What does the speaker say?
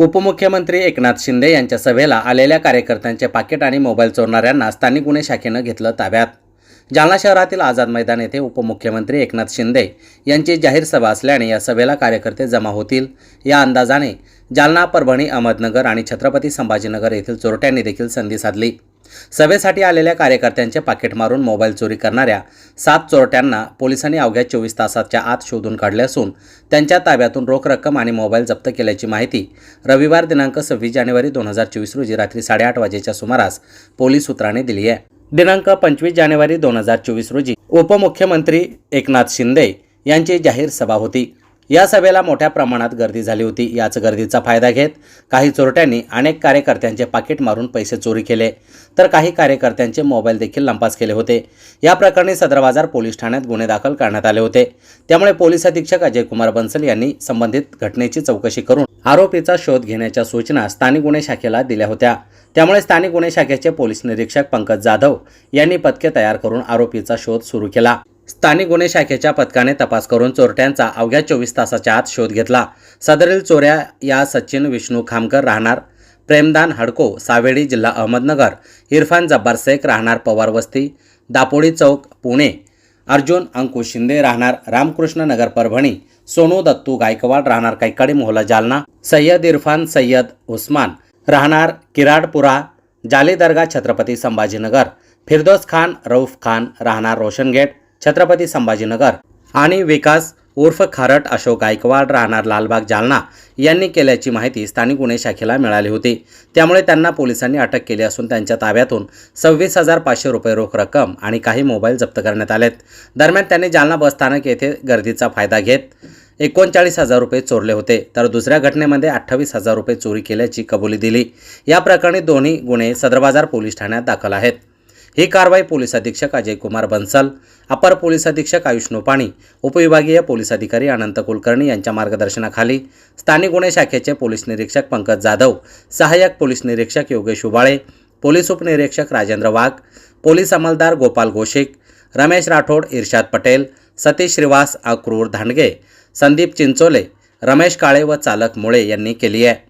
उपमुख्यमंत्री एकनाथ शिंदे यांच्या सभेला आलेल्या कार्यकर्त्यांचे पाकिट आणि मोबाईल चोरणाऱ्यांना स्थानिक गुन्हे शाखेनं घेतलं ताब्यात. जालना शहरातील आझाद मैदान येथे उपमुख्यमंत्री एकनाथ शिंदे यांची जाहीर सभा असल्याने या सभेला कार्यकर्ते जमा होतील. या अंदाजाने जालना परभणी अहमदनगर आणि छत्रपती संभाजीनगर येथील चोरट्यांनी देखील संधी साधली. सभेसाठी आलेल्या कार्यकर्त्यांचे पाकिट मारून मोबाईल चोरी करणाऱ्या सात चोरट्यांना पोलिसांनी अवघ्या चोवीस तासाच्या आत शोधून काढले असून त्यांच्या ताब्यातून रोख रक्कम आणि मोबाईल जप्त केल्याची माहिती रविवार दिनांक सव्वीस जानेवारी दोन हजार चोवीस रोजी रात्री साडेआठ वाजेच्या सुमारास पोलीस सूत्रांनी दिली आहे. दिनांक पंचवीस जानेवारी दोन हजार चोवीस रोजी उपमुख्यमंत्री एकनाथ शिंदे यांची जाहीर सभा होती. या सभेला मोठ्या प्रमाणात गर्दी झाली होती. याच गर्दीचा फायदा घेत काही चोरट्यांनी अनेक कार्यकर्त्यांचे पाकिट मारून पैसे चोरी केले. तर काही कार्यकर्त्यांचे मोबाईल देखील लंपास केले होते. या प्रकरणी सदर बाजार पोलीस ठाण्यात गुन्हे दाखल करण्यात आले होते. त्यामुळे पोलीस अधीक्षक अजय कुमार बन्सल यांनी संबंधित घटनेची चौकशी करून आरोपीचा शोध घेण्याच्या सूचना स्थानिक गुन्हे शाखेला दिल्या होत्या. त्यामुळे स्थानिक गुन्हे शाखेचे पोलीस निरीक्षक पंकज जाधव यांनी पथके तयार करून आरोपीचा शोध सुरू केला. स्थानिक गुन्हे शाखेच्या पथकाने तपास करून चोरट्यांचा अवघ्या चोवीस तासाच्या आत शोध घेतला. सदरील चोऱ्या या सचिन विष्णू खामकर राहणार प्रेमदान हडको सावेडी जिल्हा अहमदनगर इरफान जब्बार शेख राहणार पवार वस्ती दापोडी चौक पुणे अर्जुन अंकुश शिंदे राहणार रामकृष्ण नगर परभणी सोनू दत्तू गायकवाड राहणार कैकाडी मोहला जालना सय्यद इरफान सय्यद उस्मान राहणार किराडपुरा जाली दर्गा छत्रपती संभाजीनगर फिरदोस खान रऊफ खान राहणार रोशनगेट छत्रपती संभाजीनगर. आणि विकास उर्फ खारट अशोक गायकवाड राहणार लालबाग जालना यांनी केल्याची माहिती स्थानिक गुन्हे शाखेला मिळाली होती. त्यामुळे त्यांना पोलिसांनी अटक केली असून त्यांच्या ताब्यातून सव्वीस हजार पाचशे रुपये रोख रक्कम आणि काही मोबाईल जप्त करण्यात आलेत. दरम्यान त्यांनी जालना बसस्थानक येथे गर्दीचा फायदा घेत एकोणचाळीस हजार रुपये चोरले होते. तर दुसऱ्या घटनेमध्ये अठ्ठावीस हजार रुपये चोरी केल्याची कबुली दिली. या प्रकरणी दोन्ही गुन्हे सदरबाजार पोलीस ठाण्यात दाखल आहेत. ही कारवाई पोलीस अधीक्षक अजय कुमार बन्सल अपर पोलीस अधीक्षक आयुष नोपाणी उपविभागीय पोलीस अधिकारी अनंत कुलकर्णी यांच्या मार्गदर्शनाखाली स्थानिक गुन्हे शाखेचे पोलीस निरीक्षक पंकज जाधव सहाय्यक पोलीस निरीक्षक योगेश उबाळे पोलीस उपनिरीक्षक राजेंद्र वाघ पोलीस अंमलदार गोपाल घोषिक रमेश राठोड इर्शाद पटेल सतीश श्रीवास अक्रूर धांडगे संदीप चिंचोले रमेश काळे व चालक मुळे यांनी केली आहे.